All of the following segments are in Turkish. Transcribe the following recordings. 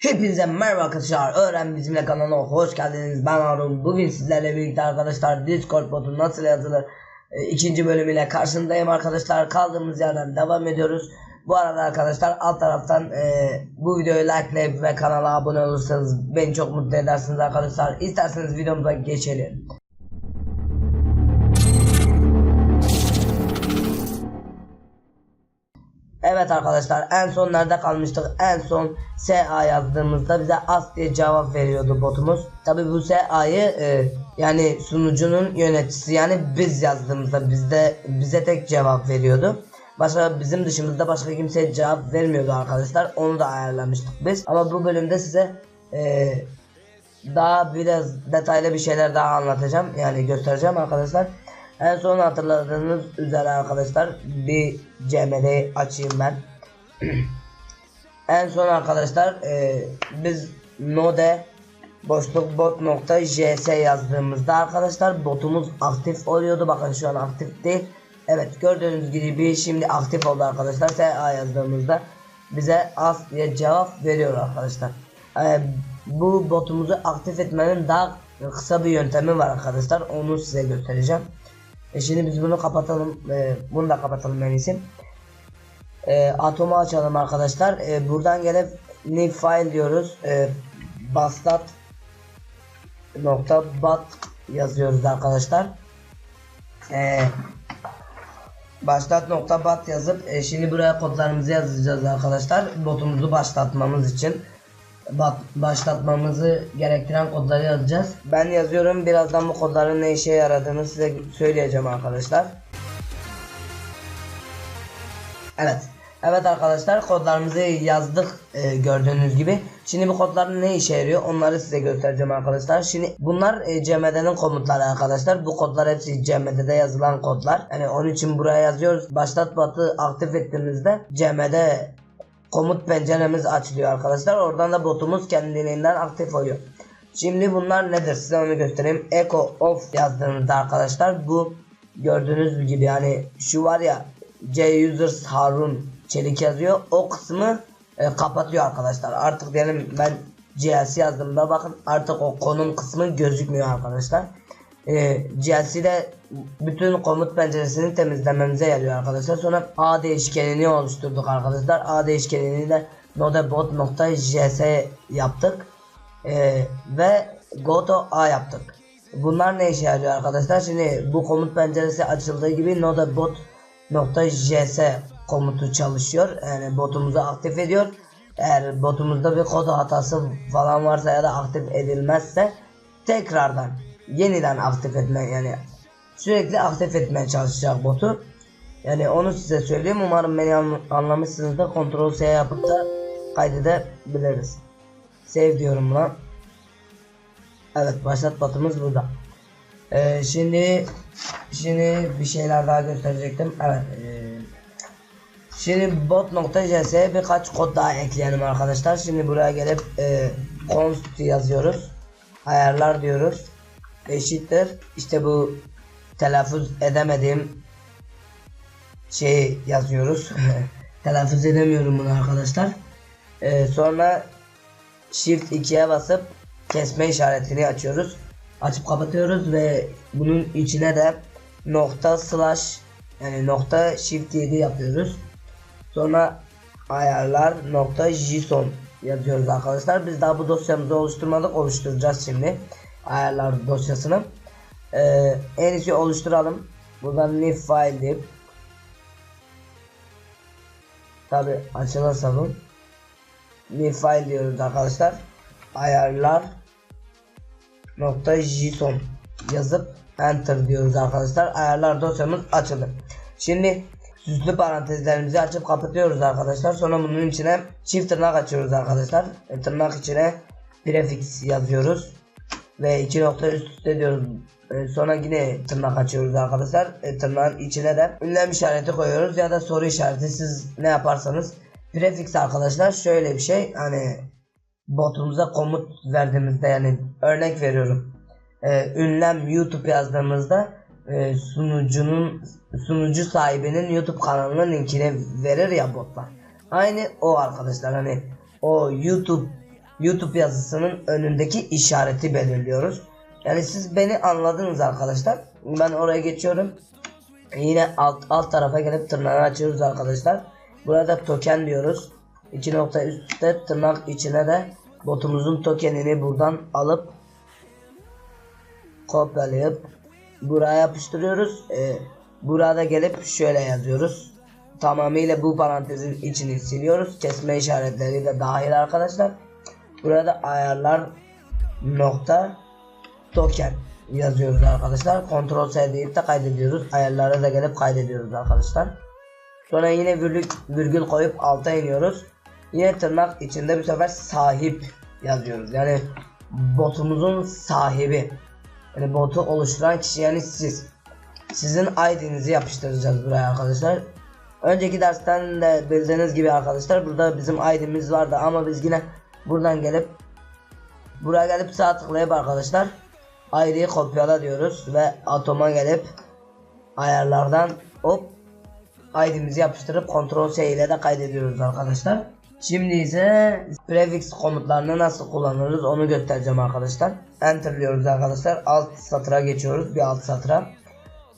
Hepinize merhaba arkadaşlar. Öğren bizimle kanalına hoş geldiniz. Ben Harun. Bugün sizlerle birlikte arkadaşlar Discord botu nasıl yazılır e, ikinci bölümüyle karşındayım arkadaşlar. Kaldığımız yerden devam ediyoruz. Bu arada arkadaşlar alt taraftan e, bu videoyu likelayıp ve kanala abone olursanız beni çok mutlu edersiniz arkadaşlar. İsterseniz videomuza geçelim. Evet arkadaşlar en son nerede kalmıştık? En son SA yazdığımızda bize as diye cevap veriyordu botumuz. Tabi bu SA'yı e, yani sunucunun yöneticisi yani biz yazdığımızda bizde bize tek cevap veriyordu. Başka bizim dışımızda başka kimseye cevap vermiyordu arkadaşlar. Onu da ayarlamıştık biz. Ama bu bölümde size e, daha biraz detaylı bir şeyler daha anlatacağım. Yani göstereceğim arkadaşlar. En son hatırladığınız üzere arkadaşlar bir CMD açayım ben. en son arkadaşlar e, biz node boşluk bot nokta js yazdığımızda arkadaşlar botumuz aktif oluyordu. Bakın şu an aktif değil. Evet gördüğünüz gibi şimdi aktif oldu arkadaşlar. SA yazdığımızda bize as diye cevap veriyor arkadaşlar. E, bu botumuzu aktif etmenin daha kısa bir yöntemi var arkadaşlar. Onu size göstereceğim. E şimdi biz bunu kapatalım. E, bunu da kapatalım en iyisi. E, atomu açalım arkadaşlar. E, buradan gelip new file diyoruz. E, bastat nokta bat yazıyoruz arkadaşlar. E, başlat nokta bat yazıp e, şimdi buraya kodlarımızı yazacağız arkadaşlar. Botumuzu başlatmamız için başlatmamızı gerektiren kodları yazacağız. Ben yazıyorum. Birazdan bu kodların ne işe yaradığını size söyleyeceğim arkadaşlar. Evet. Evet arkadaşlar kodlarımızı yazdık e, gördüğünüz gibi. Şimdi bu kodlar ne işe yarıyor onları size göstereceğim arkadaşlar. Şimdi bunlar e, CMD'nin komutları arkadaşlar. Bu kodlar hepsi CMD'de yazılan kodlar. Yani onun için buraya yazıyoruz. Başlat batı aktif ettiğimizde CMD komut penceremiz açılıyor arkadaşlar. Oradan da botumuz kendiliğinden aktif oluyor. Şimdi bunlar nedir size onu göstereyim. Echo off yazdığınızda arkadaşlar bu gördüğünüz gibi yani şu var ya C users Harun Çelik yazıyor. O kısmı e, kapatıyor arkadaşlar. Artık diyelim ben GLC yazdığımda bakın artık o konum kısmı gözükmüyor arkadaşlar. E, GLC'de bütün komut penceresini temizlememize yarıyor arkadaşlar. Sonra A değişkenini oluşturduk arkadaşlar. A değişkenini de nodebot.js yaptık. E, ve go to A yaptık. Bunlar ne işe yarıyor arkadaşlar? Şimdi bu komut penceresi açıldığı gibi nodebot.js komutu çalışıyor. Yani botumuzu aktif ediyor. Eğer botumuzda bir kod hatası falan varsa ya da aktif edilmezse tekrardan yeniden aktif etme yani sürekli aktif etmeye çalışacak botu. Yani onu size söyleyeyim. Umarım beni an- anlamışsınızdır. Ctrl S yapıp da kaydedebiliriz. Save diyorum buna. Evet başlat botumuz burada. Ee, şimdi şimdi bir şeyler daha gösterecektim. Evet. ee, Şimdi bot.js'e birkaç kod daha ekleyelim arkadaşlar. Şimdi buraya gelip e, const yazıyoruz. Ayarlar diyoruz. Eşittir. İşte bu telaffuz edemediğim şeyi yazıyoruz. telaffuz edemiyorum bunu arkadaşlar. E, sonra Shift 2'ye basıp kesme işaretini açıyoruz. Açıp kapatıyoruz ve bunun içine de nokta slash yani nokta shift 7 yapıyoruz. Sonra ayarlar nokta json yazıyoruz arkadaşlar. Biz daha bu dosyamızı oluşturmadık. Oluşturacağız şimdi. Ayarlar dosyasını. Ee, en iyisi oluşturalım. Buradan new file deyip Tabi açılırsa bu new file diyoruz arkadaşlar. Ayarlar nokta json yazıp enter diyoruz arkadaşlar. Ayarlar dosyamız açıldı. Şimdi süslü parantezlerimizi açıp kapatıyoruz arkadaşlar. Sonra bunun içine çift tırnak açıyoruz arkadaşlar. E, tırnak içine prefix yazıyoruz. Ve iki nokta üst üste diyoruz. E, sonra yine tırnak açıyoruz arkadaşlar. E, tırnağın içine de ünlem işareti koyuyoruz ya da soru işareti siz ne yaparsanız. Prefix arkadaşlar şöyle bir şey hani botumuza komut verdiğimizde yani örnek veriyorum. E, ünlem YouTube yazdığımızda e, sunucunun sunucu sahibinin YouTube kanalının linkini verir ya botlar. Aynı o arkadaşlar hani o YouTube YouTube yazısının önündeki işareti belirliyoruz. Yani siz beni anladınız arkadaşlar. Ben oraya geçiyorum. Yine alt, alt tarafa gelip tırnağı açıyoruz arkadaşlar. Burada token diyoruz. İki nokta üstte tırnak içine de botumuzun tokenini buradan alıp kopyalayıp buraya yapıştırıyoruz. Ee, burada gelip şöyle yazıyoruz. Tamamıyla bu parantezin içini siliyoruz. Kesme işaretleri de dahil arkadaşlar. Burada ayarlar nokta token yazıyoruz arkadaşlar. Ctrl S deyip de kaydediyoruz. Ayarlara da gelip kaydediyoruz arkadaşlar. Sonra yine virgül, virgül koyup alta iniyoruz. Yine tırnak içinde bir sefer sahip yazıyoruz. Yani botumuzun sahibi. Yani botu oluşturan kişi yani siz. Sizin ID'nizi yapıştıracağız buraya arkadaşlar. Önceki dersten de bildiğiniz gibi arkadaşlar burada bizim ID'miz vardı ama biz yine buradan gelip buraya gelip sağ tıklayıp arkadaşlar ID'yi kopyala diyoruz ve atoma gelip ayarlardan hop ID'mizi yapıştırıp Ctrl C ile de kaydediyoruz arkadaşlar. Şimdi ise prefix komutlarını nasıl kullanırız onu göstereceğim arkadaşlar. Enter diyoruz arkadaşlar. Alt satıra geçiyoruz. Bir alt satıra.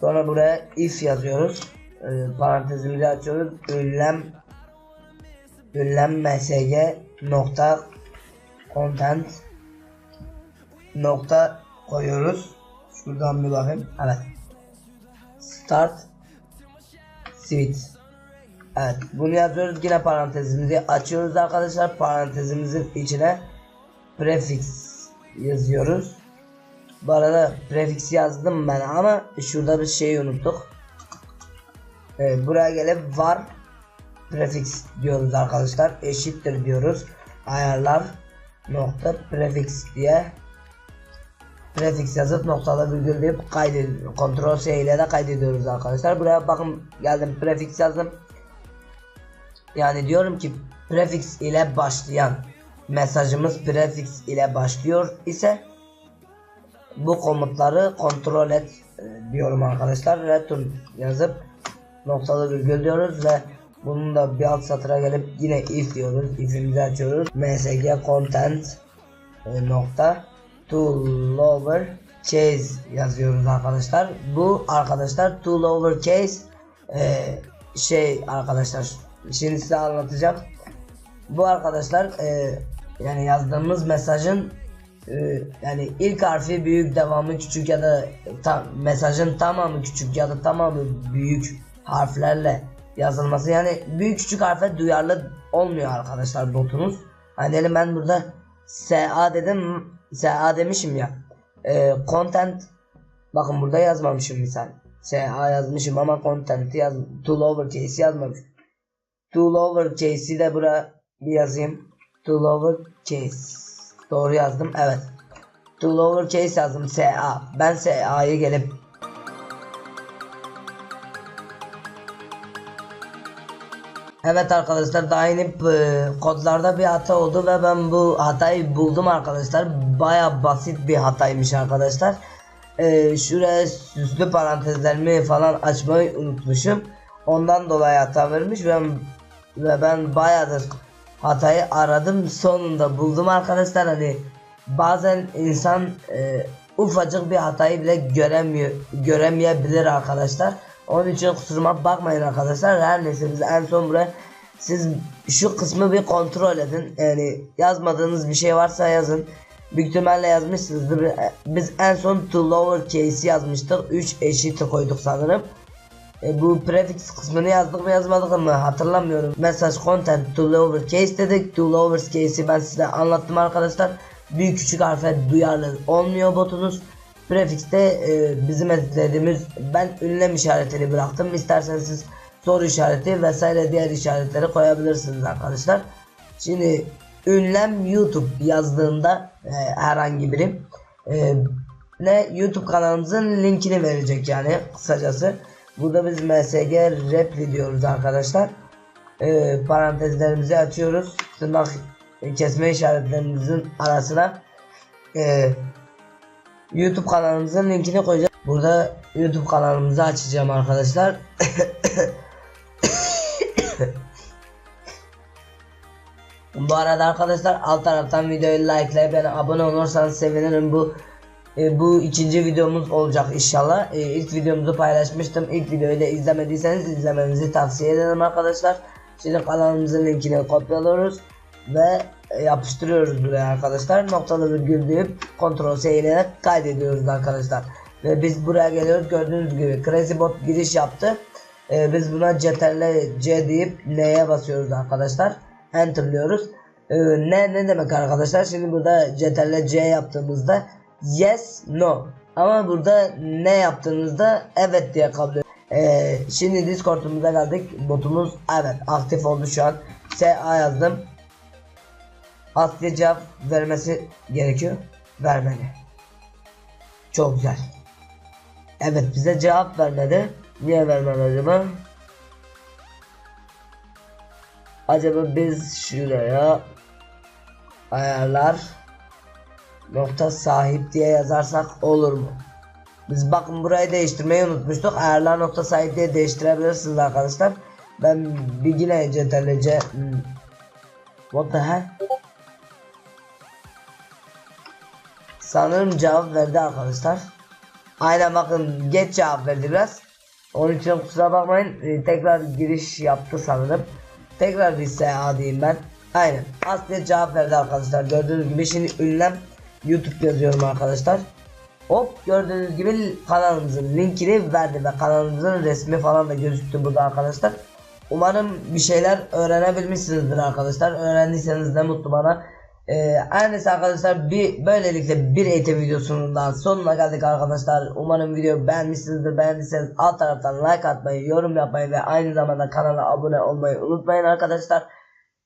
Sonra buraya if yazıyoruz. Ee, parantezimizi açıyoruz. Ünlem ünlem msg nokta content nokta koyuyoruz. Şuradan bir bakayım. Evet. Start switch. Evet bunu yazıyoruz yine parantezimizi açıyoruz arkadaşlar parantezimizin içine prefix yazıyoruz. Bu arada prefix yazdım ben ama şurada bir şey unuttuk. Evet, buraya gelip var prefix diyoruz arkadaşlar eşittir diyoruz ayarlar nokta prefix diye prefix yazıp noktalı virgül deyip kaydediyoruz. Ctrl C ile de kaydediyoruz arkadaşlar. Buraya bakın geldim prefix yazdım. Yani diyorum ki prefix ile başlayan mesajımız prefix ile başlıyor ise bu komutları kontrol et e, diyorum arkadaşlar. Return yazıp noktalı virgül diyoruz ve bunun da bir alt satıra gelip yine if diyoruz. If'imizi açıyoruz. msg content e, nokta to lower case yazıyoruz arkadaşlar. Bu arkadaşlar to lower case e, şey arkadaşlar şimdi size anlatacağım. Bu arkadaşlar e, yani yazdığımız mesajın e, yani ilk harfi büyük devamı küçük ya da tam, mesajın tamamı küçük ya da tamamı büyük harflerle yazılması yani büyük küçük harfe duyarlı olmuyor arkadaşlar botunuz. Hani ben burada SA dedim SA demişim ya. E, content bakın burada yazmamışım misal. SA yazmışım ama content'i yaz to lowercase yazmamışım. To lowercase'i de buraya bir yazayım. To lowercase. Doğru yazdım. Evet. To lowercase yazdım. SA. Ben SA'yı gelip Evet arkadaşlar daha yeni e, kodlarda bir hata oldu ve ben bu hatayı buldum arkadaşlar. Baya basit bir hataymış arkadaşlar. E, şuraya süslü parantezlerimi falan açmayı unutmuşum. Ondan dolayı hata vermiş ve, ve ben bayadır hatayı aradım sonunda buldum arkadaşlar hani bazen insan e, ufacık bir hatayı bile göremiyor göremeyebilir arkadaşlar. Onun için kusuruma bakmayın arkadaşlar. Her neyse biz en son buraya siz şu kısmı bir kontrol edin. Yani yazmadığınız bir şey varsa yazın. Büyük ihtimalle yazmışsınızdır. Biz en son to lower case yazmıştık. 3 eşit koyduk sanırım. E, bu prefix kısmını yazdık mı yazmadık mı hatırlamıyorum. Message content to lower case dedik. To lower case'i ben size anlattım arkadaşlar. Büyük küçük harfe duyarlı olmuyor botunuz. Prefix'te e, bizim editlediğimiz ben ünlem işaretini bıraktım. İsterseniz siz soru işareti vesaire diğer işaretleri koyabilirsiniz arkadaşlar. Şimdi ünlem YouTube yazdığında e, herhangi biri e, ne YouTube kanalımızın linkini verecek yani kısacası. Burada biz MSG Repli diyoruz arkadaşlar. E, parantezlerimizi açıyoruz. Tırnak kesme işaretlerimizin arasına e, YouTube kanalımızın linkini koyacağım. Burada YouTube kanalımızı açacağım arkadaşlar. Bu arada arkadaşlar alt taraftan videoyu likelayıp yani abone olursanız sevinirim bu e, bu ikinci videomuz olacak inşallah. E, ilk videomuzu paylaşmıştım. İlk videoyu da izlemediyseniz izlemenizi tavsiye ederim arkadaşlar. Şimdi kanalımızın linkini kopyalıyoruz ve e, yapıştırıyoruz buraya arkadaşlar. Noktalı virgül deyip kontrol C ile kaydediyoruz arkadaşlar. Ve biz buraya geliyoruz gördüğünüz gibi Crazy Bot giriş yaptı. E, biz buna CTRL C deyip N'ye basıyoruz arkadaşlar. Enter'lıyoruz. E, ne ne demek arkadaşlar? Şimdi burada CTRL C yaptığımızda yes no ama burada ne yaptığınızda evet diye kabul. Ee, şimdi Discord'umuza geldik. Botumuz evet aktif oldu şu an. SA yazdım. Aslıya cevap vermesi gerekiyor. Vermedi. Çok güzel. Evet bize cevap vermedi. Niye vermedi acaba? Acaba biz şuraya ayarlar nokta sahip diye yazarsak olur mu? Biz bakın burayı değiştirmeyi unutmuştuk. Ayarlar nokta sahip diye değiştirebilirsiniz arkadaşlar. Ben bir yine CTRL-C hmm. What the hell? Sanırım cevap verdi arkadaşlar. Aynen bakın geç cevap verdi biraz. Onun için kusura bakmayın. Ee, tekrar giriş yaptı sanırım. Tekrar bir SA diyeyim ben. Aynen. Aslıya cevap verdi arkadaşlar. Gördüğünüz gibi şimdi ünlem YouTube yazıyorum arkadaşlar. Hop gördüğünüz gibi kanalımızın linkini verdi ve kanalımızın resmi falan da gözüktü burada arkadaşlar. Umarım bir şeyler öğrenebilmişsinizdir arkadaşlar. Öğrendiyseniz ne mutlu bana. Ee, her neyse arkadaşlar bir böylelikle bir eğitim videosunun daha sonuna geldik arkadaşlar. Umarım video beğenmişsinizdir. Beğendiyseniz alt taraftan like atmayı, yorum yapmayı ve aynı zamanda kanala abone olmayı unutmayın arkadaşlar.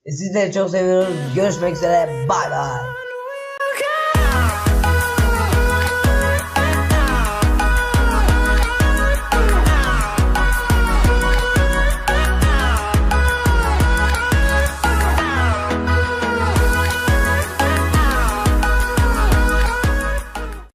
Sizleri çok seviyoruz. Görüşmek üzere. Bay bay.